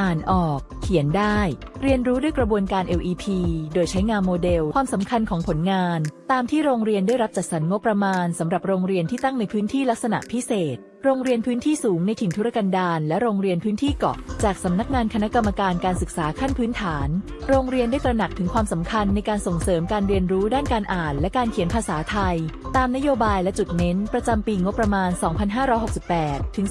อ่านออก เขียนได้ เรียนรู้ด้วยกระบวนการ LEP โดยใช้งานโมเดล ความสำคัญของผลงาน ตามที่โรงเรียนได้รับจัดสรรงบประมาณสำหรับโรงเรียนที่ตั้งในพื้นที่ลักษณะพิเศษ โรงเรียนพื้นที่สูงในถิ่นทุรกันดารและโรงเรียนพื้นที่เกาะ จากสำนักงานคณะกรรมการการศึกษาขั้นพื้นฐาน โรงเรียนได้ตระหนักถึงความสำคัญในการส่งเสริมการเรียนรู้ด้านการอ่าน และการเขียนภาษาไทย ตามนโยบายและจุดเน้น ประจำปีงบประมาณ 2568 ถึง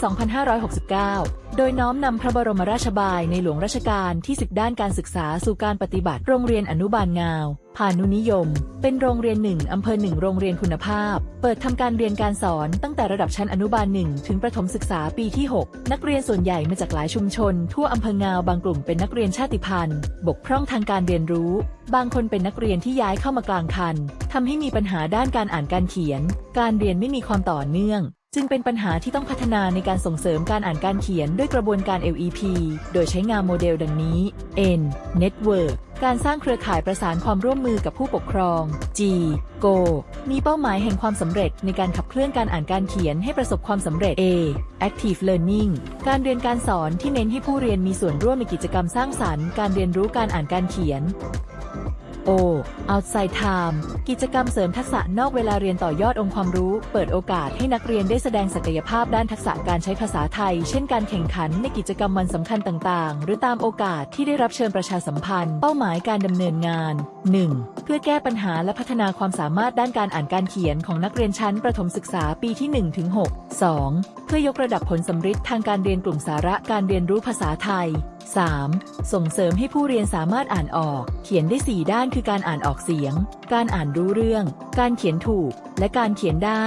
2569 โดยน้อมนำพระบรมราชบายในหลวงรัชกาลที่ 10 ด้านการศึกษาสู่การปฏิบัติโรงเรียนอนุบาลงาวพานุนิยม เป็นโรงเรียนหนึ่งอำเภอหนึ่งโรงเรียนคุณภาพ เปิดทำการเรียนการสอนตั้งแต่ระดับชั้นอนุบาลหนึ่งถึงประถมศึกษาปีที่ 6 นักเรียนส่วนใหญ่มาจากหลายชุมชน ทั่วอำเภองาวบางกลุ่มเป็นนักเรียนชาติพันธุ์ บกพร่องทางการเรียนรู้ บางคนเป็นนักเรียนที่ย้ายเข้ามากลางคันทำให้มีปัญหาด้านการอ่านการเขียน การเรียนไม่มีความต่อเนื่อง จึงเป็นปัญหาที่ต้องพัฒนาในการส่งเสริมการอ่านการเขียนด้วยกระบวนการ LEP โดยใช้งานโมเดลดังนี้ N Network การสร้างเครือข่ายประสานความร่วมมือกับผู้ปกครอง G Go มีเป้าหมายแห่งความสำเร็จในการขับเคลื่อนการอ่านการเขียนให้ประสบความสำเร็จ A Active Learning การเรียนการสอนที่เน้นให้ผู้เรียนมีส่วนร่วมในกิจกรรมสร้างสรรค์ การเรียนรู้การอ่านการเขียน O outside time กิจกรรมเสริมทักษะนอกเวลาเรียนต่อยอดองค์ความรู้ เปิดโอกาสให้นักเรียนได้แสดงศักยภาพด้านทักษะการใช้ภาษาไทย เช่นการแข่งขันในกิจกรรมวันสำคัญต่างๆ หรือตามโอกาสที่ได้รับเชิญประชาสัมพันธ์ เป้าหมายการดำเนินงาน 1. เพื่อแก้ปัญหาและพัฒนาความสามารถด้านการอ่านการเขียนของนักเรียนชั้นประถมศึกษาปีที่1ถึง6 2. เพื่อยกระดับผลสำฤทธิ์ทางการเรียนกลุ่มสาระการเรียนรู้ภาษาไทย 3. ส่งเสริมให้ผู้เรียนสามารถอ่านออก เขียนได้ 4 ด้านคือการอ่านออกเสียง การอ่านรู้เรื่อง การเขียนถูก และการเขียนได้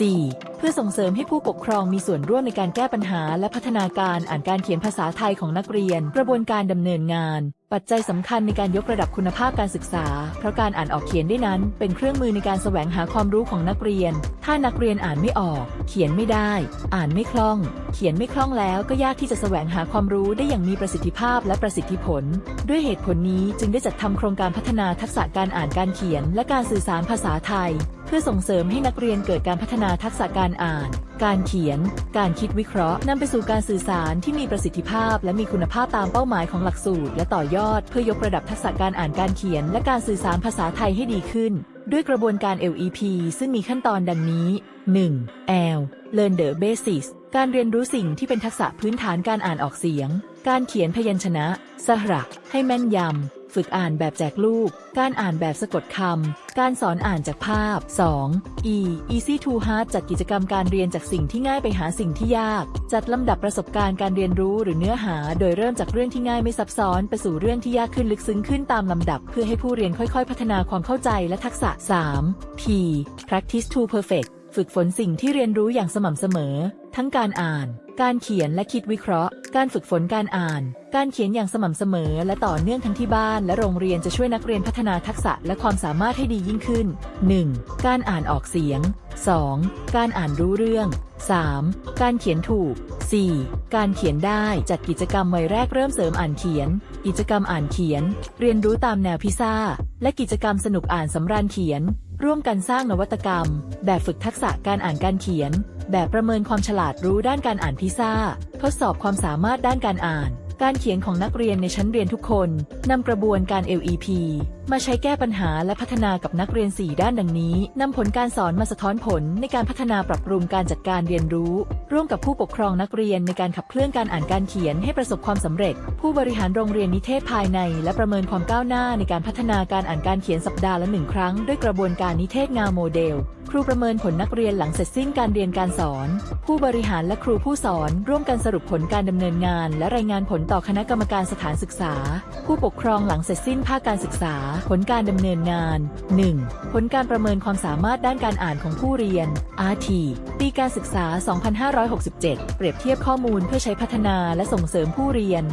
4. เพื่อส่งเสริมให้ผู้ปกครองมีส่วนร่วมในการแก้ปัญหา และพัฒนาการอ่านการเขียนภาษาไทยของนักเรียน กระบวนการดำเนินงาน ปัจจัยสำคัญในการยกระดับคุณภาพการศึกษา เพราะการอ่านออกเขียนได้นั้น เป็นเครื่องมือในการแสวงหาความรู้ของนักเรียน ถ้านักเรียนอ่านไม่ออก เขียนไม่ได้ อ่านไม่คล่อง เขียนไม่คล่องแล้วก็ยากที่จะแสวงหาความรู้ได้อย่างมีประสิทธิภาพและประสิทธิผล ด้วยเหตุผลนี้จึงได้จัดทำโครงการพัฒนาทักษะการอ่านการเขียน และการสื่อสารภาษาไทย พื่อส่งเสริมให้นักเรียนเกิดการพัฒนาทักษะการอ่าน การเขียน การคิดวิเคราะห์นำไปสู่การสื่อสารที่มีประสิทธิภาพ และมีคุณภาพตามเป้าหมายของหลักสูตร และต่อยอด เพื่อยกระดับทักษะการอ่านการเขียน และการสื่อสารภาษาไทยให้ดีขึ้น ด้วยกระบวนการ LEP ซึ่งมีขั้นตอนดังนี้ 1. L Learn the Basics การเรียนรู้สิ่งที่เป็นทักษะพื้นฐานการอ่านออกเสียง การเขียนพยัญชนะ สระ ให้แม่นยำ ฝึกอ่านแบบแจกลูก การอ่านแบบสะกดคำ การสอนอ่านจากภาพ 2. E Easy to Hard จัดกิจกรรมการเรียนจากสิ่งที่ง่ายไปหาสิ่งที่ยาก จัดลำดับประสบการณ์การเรียนรู้หรือเนื้อหา โดยเริ่มจากเรื่องที่ง่ายไม่ซับซ้อนไปสู่เรื่องที่ยากขึ้นลึกซึ้งขึ้นตามลำดับ เพื่อให้ผู้เรียนค่อยๆ พัฒนาความเข้าใจและทักษะ 3. P Practice to Perfect ฝึกฝนสิ่งที่เรียนรู้อย่างสม่ำเสมอ ทั้งการอ่าน การเขียนและคิดวิเคราะห์ การฝึกฝนการอ่าน การเขียนอย่างสม่ำเสมอ และต่อเนื่องทั้งที่บ้านและโรงเรียนจะช่วยนักเรียนพัฒนาทักษะและความสามารถให้ดียิ่งขึ้น 1. การอ่านออกเสียง 2. การอ่านรู้เรื่อง 3. การเขียนถูก 4. การเขียนได้จัดกิจกรรมวัยแรกเริ่มเสริมอ่านเขียน กิจกรรมอ่านเขียน เรียนรู้ตามแนวพิซ่า และกิจกรรมสนุกอ่านสำราญเขียน ร่วมกันสร้างนวัตกรรม แบบฝึกทักษะการอ่านการเขียน แบบประเมินความฉลาดรู้ด้านการอ่านพิซ่า ทดสอบความสามารถด้านการอ่าน การเขียนของนักเรียนในชั้นเรียนทุกคนนำกระบวนการ LEP มาใช้แก้ปัญหาและพัฒนากับนักเรียน 4 ด้านดังนี้นำผลการสอนมาสะท้อนผลในการพัฒนาปรับปรุงการจัดการเรียนรู้ ร่วมกับผู้ปกครองนักเรียนในการขับเคลื่อนการอ่านการเขียนให้ประสบความสำเร็จ ผู้บริหารโรงเรียนนิเทศภายใน และประเมินความก้าวหน้าในการพัฒนาการอ่านการเขียนสัปดาห์ละหนึ่งครั้งด้วยกระบวนการนิเทศงานโมเดล ครูประเมินผลนักเรียนหลังเสร็จสิ้นการเรียนการสอน ผู้บริหารและครูผู้สอน ร่วมกันสรุปผลการดำเนินงาน และรายงานผลต่อคณะกรรมการสถานศึกษา ผู้ปกครองหลังเสร็จสิ้นภาคการศึกษาผลการดำเนินงาน 1. ผลการประเมินความสามารถด้านการอ่านของผู้เรียน RT ปีการศึกษา 2567 เปรียบเทียบข้อมูลเพื่อใช้พัฒนาและส่งเสริมผู้เรียน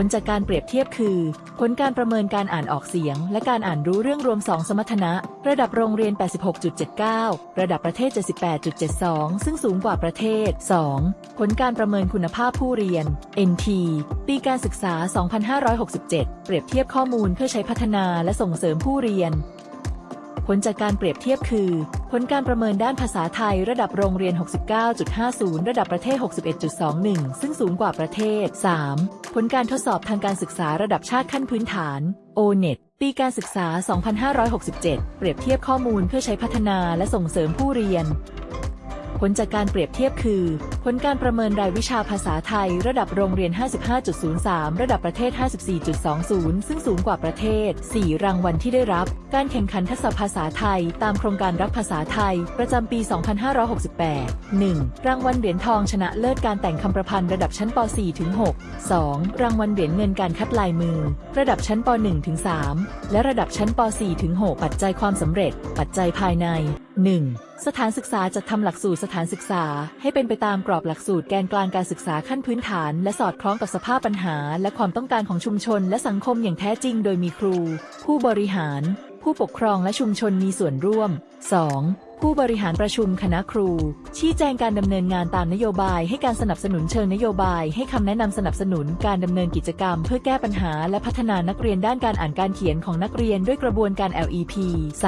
ผลจากการเปรียบเทียบคือ ผลการประเมินการอ่านออกเสียง และการอ่านรู้เรื่องรวม 2 สมรรถนะ ระดับโรงเรียน 86.79 ระดับประเทศ 78.72 ซึ่งสูงกว่าประเทศ 2. ผลการประเมินคุณภาพผู้เรียน NT ปีการศึกษา 2567 เปรียบเทียบข้อมูลเพื่อใช้พัฒนาและส่งเสริมผู้เรียน ผลจากการเปรียบเทียบคือ ผลการประเมินด้านภาษาไทยระดับโรงเรียน 69.50 ระดับประเทศ 61.21 ซึ่งสูงกว่าประเทศ 3. ผลการทดสอบทางการศึกษาระดับชาติขั้นพื้นฐาน O-NET ปีการศึกษา 2567 เปรียบเทียบข้อมูลเพื่อใช้พัฒนาและส่งเสริมผู้เรียน ผลจากการเปรียบเทียบคือ ผลการประเมินรายวิชาภาษาไทย ระดับโรงเรียน 55.03 ระดับประเทศ 54.20 ซึ่งสูงกว่าประเทศ 4 รางวัลที่ได้รับ การแข่งขันทักษะภาษาไทย ตามโครงการรักภาษาไทย ประจำปี 2568 1. รางวัลเหรียญทองชนะเลิศการแต่งคำประพันธ์ระดับชั้นป .4 ถึง6 2. รางวัลเหรียญเงินการคัดลายมือ ระดับชั้นป .1 ถึง3และระดับชั้นป .4 ถึง6ปัจจัยความสำเร็จ ปัจจัยภายใน 1. สถานศึกษาจัดทำหลักสูตรสถานศึกษา ให้เป็นไปตามกรอบหลักสูตรแกนกลางการศึกษาขั้นพื้นฐาน และสอดคล้องกับสภาพปัญหา และความต้องการของชุมชน และสังคมอย่างแท้จริง โดยมีครู ผู้บริหาร ผู้ปกครองและชุมชนมีส่วนร่วม 2. ผู้บริหารประชุมคณะครู ชี้แจงการดำเนินงานตามนโยบายให้การสนับสนุนเชิงนโยบาย ให้คำแนะนำสนับสนุนการดำเนินกิจกรรม เพื่อแก้ปัญหาและพัฒนานักเรียนด้านการอ่านการเขียนของนักเรียนด้วยกระบวนการ LEP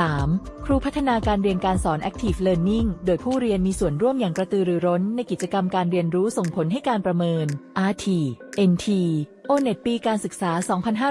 3. ครูพัฒนาการเรียนการสอน Active Learning โดยผู้เรียนมีส่วนร่วมอย่างกระตือรือร้น ในกิจกรรมการเรียนรู้ส่งผลให้การประเมิน RT NT O-NET ปีการศึกษา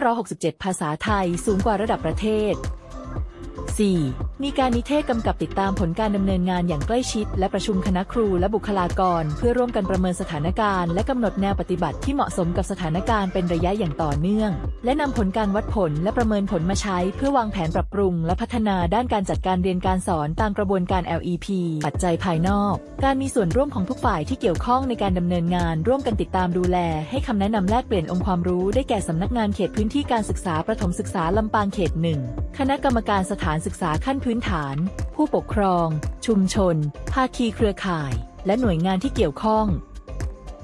2567 ภาษาไทย สูงกว่าระดับประเทศ 4. มีการนิเทศกำกับติดตามผลการดำเนินงานอย่างใกล้ชิด และประชุมคณะครูและบุคลากร เพื่อร่วมกันประเมินสถานการณ์และกำหนดแนวปฏิบัติที่เหมาะสมกับสถานการณ์เป็นระยะอย่างต่อเนื่อง และนำผลการวัดผลและประเมินผลมาใช้ เพื่อวางแผนปรับปรุง และพัฒนาด้านการจัดการเรียนการสอนตามกระบวนการ LEP ปัจจัยภายนอก การมีส่วนร่วมของทุกฝ่ายที่เกี่ยวข้องในการดำเนินงาน ร่วมกันติดตามดูแล ให้คำแนะนำแลกเปลี่ยนองค์ความรู้ได้แก่สำนักงานเขตพื้นที่การศึกษาประถมศึกษาลำปางเขตหนึ่งคณะกรรมการสถานศึกษาขั้นพื้นฐาน ผู้ปกครอง ชุมชน ภาคีเครือข่าย และหน่วยงานที่เกี่ยวข้อง